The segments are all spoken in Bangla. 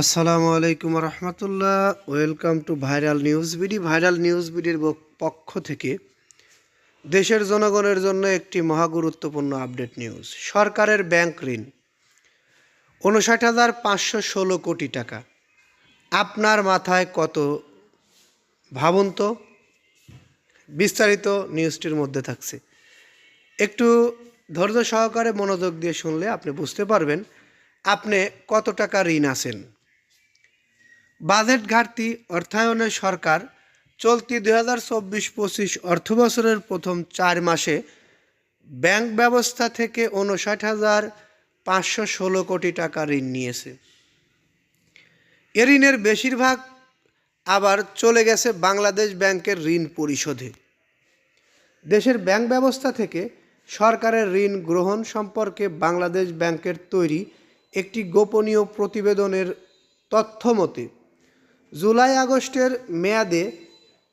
আসসালামু আলাইকুম রহমতুল্লাহ। Welcome to viral news BD viral news বিডির পক্ষ থেকে দেশের জনগণের জন্য একটি মহা গুরুত্বপূর্ণ আপডেট নিউজ। সরকারের ব্যাংক ঋণ উনষাট হাজার পাঁচশো ষোলো কোটি টাকা। আপনার মাথায় কত ভাবুন তো। বিস্তারিত নিউজটির মধ্যে থাকছে। একটু ধৈর্য সহকারে মনোযোগ দিয়ে শুনলে আপনি বুঝতে পারবেন আপনি কত টাকা ঋণ আছেন। বাজেট ঘাটতি অর্থায়নে সরকার চলতি দুই হাজার চব্বিশ পঁচিশ অর্থবছরের প্রথম চার মাসে ব্যাংক ব্যবস্থা থেকে উনষাট হাজার পাঁচশো ষোলো কোটি টাকা ঋণ নিয়েছে। এ ঋণের বেশিরভাগ আবার চলে গেছে বাংলাদেশ ব্যাংকের ঋণ পরিশোধে। দেশের ব্যাংক ব্যবস্থা থেকে সরকারের ঋণ গ্রহণ সম্পর্কে বাংলাদেশ ব্যাংকের তৈরি একটি গোপনীয় প্রতিবেদনের তথ্য মতে জুলাই আগস্টের মেয়াদে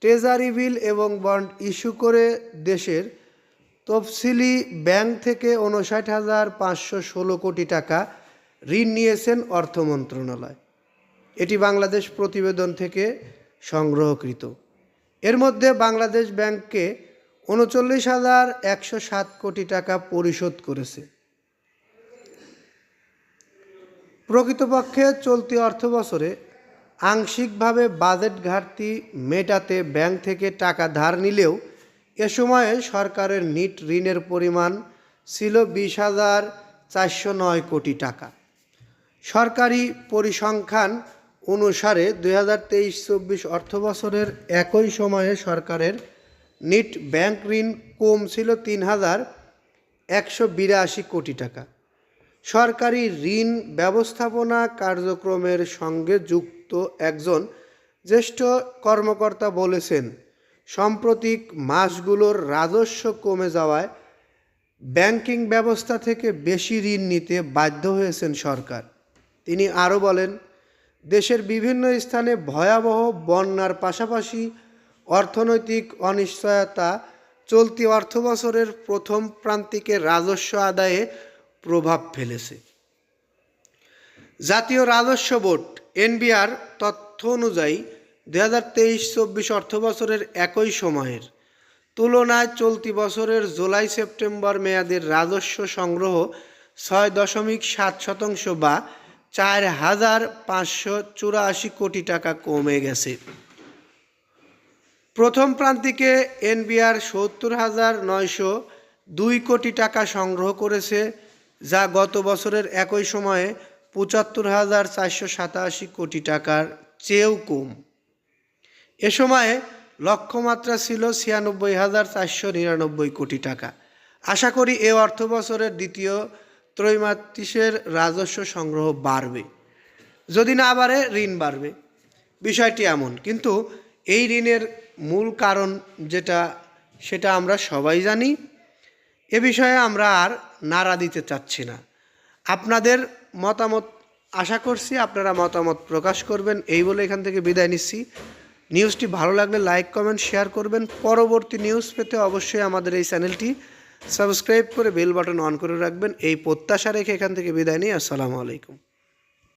ট্রেজারি বিল এবং বন্ড ইস্যু করে দেশের তফসিলি ব্যাংক থেকে উনষাট হাজার পাঁচশো ষোলো কোটি টাকা ঋণ নিয়েছেন অর্থ মন্ত্রণালয়। এটি বাংলাদেশ প্রতিবেদন থেকে সংগ্রহকৃত। এর মধ্যে বাংলাদেশ ব্যাংককে উনচল্লিশ হাজার একশো সাত কোটি টাকা পরিশোধ করেছে। প্রকৃতপক্ষে চলতি অর্থ বছরে আংশিকভাবে বাজেট ঘাটতি মেটাতে ব্যাংক থেকে টাকা ধার নিলেও এ সময়ে সরকারের নিট ঋণের পরিমাণ ছিল বিশ হাজার চারশো নয় কোটি টাকা। সরকারি পরিসংখ্যান অনুসারে দুই হাজার তেইশ চব্বিশ অর্থবছরের একই সময়ে সরকারের নিট ব্যাংক ঋণ কম ছিল তিন হাজার একশো বিরাশি কোটি টাকা। সরকারি ঋণ ব্যবস্থাপনা কার্যক্রমের সঙ্গে যুক্ত একজন জ্যেষ্ঠ কর্মকর্তা বলেছেন, সাম্প্রতিক মাসগুলোর রাজস্ব কমে যাওয়ায় ব্যাংকিং ব্যবস্থা থেকে বেশি ঋণ নিতে বাধ্য হয়েছেন সরকার। তিনি আরও বলেন, দেশের বিভিন্ন স্থানে ভয়াবহ বন্যার পাশাপাশি অর্থনৈতিক অনিশ্চয়তা চলতি অর্থবছরের প্রথম প্রান্তিকে রাজস্ব আদায়ে প্রভাব ফেলেছে। জাতীয় রাজস্ব বোর্ড, এনবিআর, তথ্য অনুযায়ী দু হাজার তেইশ চব্বিশ অর্থবছরের একই সময়ের তুলনায় চলতি বছরের জুলাই সেপ্টেম্বর মেয়াদের রাজস্ব সংগ্রহ ছয় দশমিক সাত শতাংশ বা চার হাজার পাঁচশো চুরাশি কোটি টাকা কমে গেছে। প্রথম প্রান্তিকে এনবিআর সত্তর হাজার নয়শো দুই কোটি টাকা সংগ্রহ করেছে যা গত বছরের একই সময়ে পঁচাত্তর হাজার চারশো সাতাশি কোটি টাকার চেয়েও কম। এ সময়ে লক্ষ্যমাত্রা ছিল ছিয়ানব্বই হাজার চারশো নিরানব্বই কোটি টাকা। আশা করি এ অর্থ বছরের দ্বিতীয় ত্রৈমাত্রিশের রাজস্ব সংগ্রহ বাড়বে। যদি না বাড়ে, ঋণ বাড়বে। বিষয়টি এমন, কিন্তু এই ঋণের মূল কারণ যেটা, সেটা আমরা সবাই জানি। এ বিষয়ে আমরা আর নাড়া দিতে চাচ্ছি না। আপনাদের মতামত আশা করছি, আপনারা মতামত প্রকাশ করবেন। এই বলে এখান থেকে বিদায় নিচ্ছি। নিউজটি ভালো লাগলে লাইক, কমেন্ট, শেয়ার করবেন। পরবর্তী নিউজ পেতে অবশ্যই আমাদের এই চ্যানেলটি সাবস্ক্রাইব করে বেল বাটন অন করে রাখবেন। এই প্রত্যাশা রেখে এখান থেকে বিদায় নিই। আসসালামু আলাইকুম।